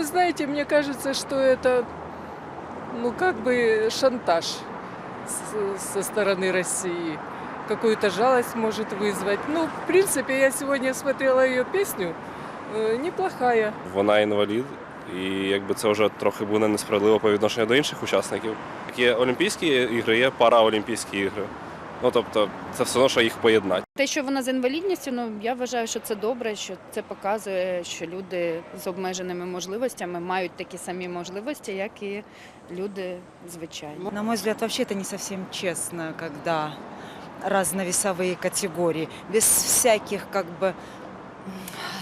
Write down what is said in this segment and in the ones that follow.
вы знаете, мне кажется, что это, ну, как бы шантаж с- со стороны России. Какую-то жалость может вызвать. Ну, в принципе, я сегодня смотрела ее песню, э, неплохая. Вона інвалід, і якби це вже трохи буде несправедливо по відношенню до інших учасників. Є Олімпійські ігри, є параолімпійські ігри. Ну тобто, це все одно, що їх поєднати. Те, що вона з інвалідністю, ну я вважаю, що це добре, що це показує, що люди з обмеженими можливостями мають такі самі можливості, як і люди звичайні. На мой взгляд, вообще это не совсем честно, когда разновесовые категории, без всяких как бы м,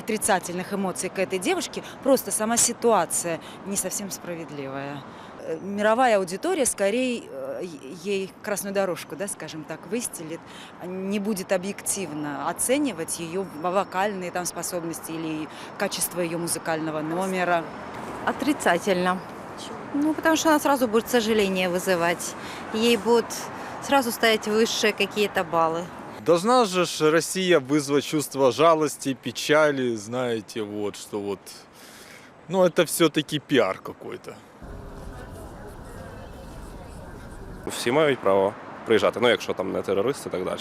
отрицательных эмоций к этой девушке, просто сама ситуация не совсем справедливая. Э, Мировая аудитория скорее э, е- ей красную дорожку, да, скажем так, выстелит, не будет объективно оценивать ее вокальные там способности или качество ее музыкального номера. Отрицательно. Ну, потому что она сразу будет сожаление вызывать. Ей будут сразу ставить высшие какие-то баллы. Должна же Россия вызвать чувство жалости, печали, знаете, вот, что вот... Ну, это все-таки пиар какой-то. Всі мають право приїжджати, ну якщо там не терористи і так далі.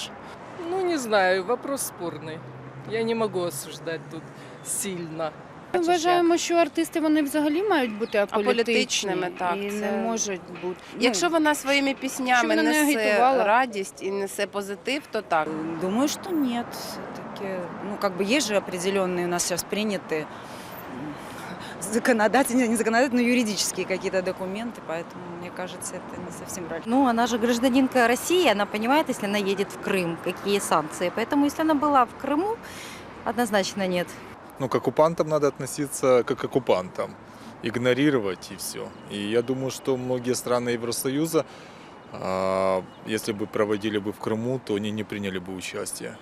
Ну, не знаю, вопрос спорный. Я не могу осуждать тут сильно. Ми вважаємо, що артисти вони взагалі мають бути аполітичними, Аполітичними, так, і це- не можуть бути. ну, Якщо вона своїми піснями вона не несе агітувала. радість і несе позитив, то так. Думаю, что нет. Все-таки, ну, как бы есть же определенные у нас сейчас приняты м, законодательные, не законодательные, но юридические какие-то документы, поэтому, мне кажется, это не совсем правильно. Ну, она же гражданинка России, она понимает, если она едет в Крым, какие санкции. Поэтому, если она была в Крыму, однозначно нет. Ну, к оккупантам надо относиться как к оккупантам. Игнорировать и все. И я думаю, что многие страны Евросоюза, а, если бы проводили бы в Крыму, то они не приняли бы участие.